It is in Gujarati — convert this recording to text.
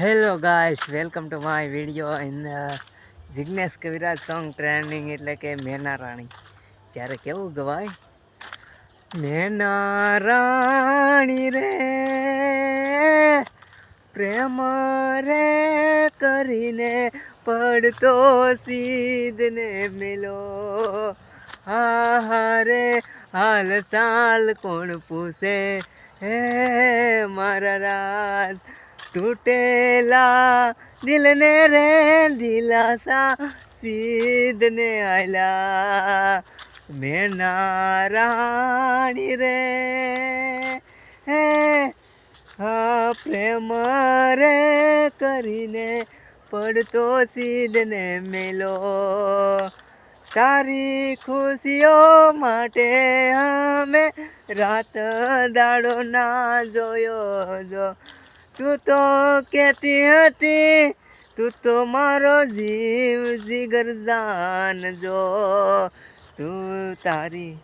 Hello guys welcome to my video in Jignesh Kaviraj song training એટલે કે મેના રાણી. જ્યારે કેવું ગવાય? મેના રાણી રે, પ્રેમ રે કરીને પડતો સીધને મિલો. હા રે હાલ ચાલ કોણ પૂછે? હે મારા રાજ તૂટેલા દિલને રે દિલાસા સીધને આયલા. મેના રાણી રે, હે, હા, પ્રેમ રે કરીને પડતો સીધને મેલો. તારી ખુશીઓ માટે અમે રાત દાડો ના જોયો જો. તું તો કહેતી હતી તું તો મારો જીવ જીગર જાન જો. તું તારી